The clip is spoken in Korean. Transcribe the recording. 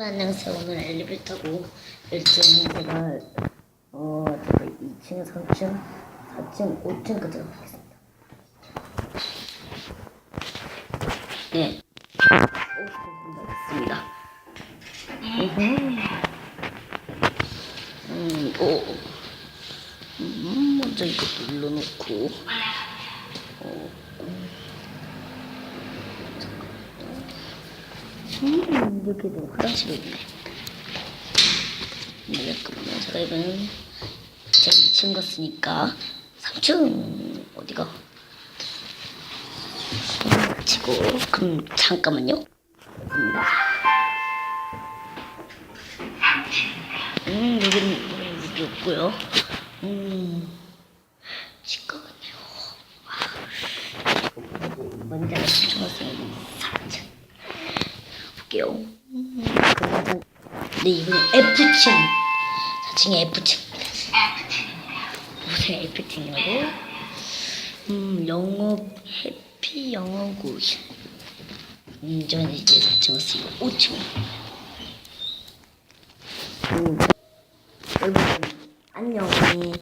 안녕하세요. 오늘 엘리베이터고 1층 제가 어 제가 2층, 3층, 4층, 5층까지 가보겠습니다. 네. 5층 가겠습니다. 음, 오. 음, 먼저 이거 눌러놓고. 어, 음, 여기도 화장실이 있네. 네, 그러면 제가 이번엔 제가 2층 갔으니까 3층 어디가? 음, 치고 그럼 잠깐만요. 음, 여기는 여기 없고요. 음, 같네요. 먼저 중학생 4층. 음, 그거는- 네, 이번엔 F층. 4층에 F층. 무슨 F층이라고? 음, 영업, 해피 영어구. 음, 저는 이제 4층 왔으니까 5층. 음, 여러분,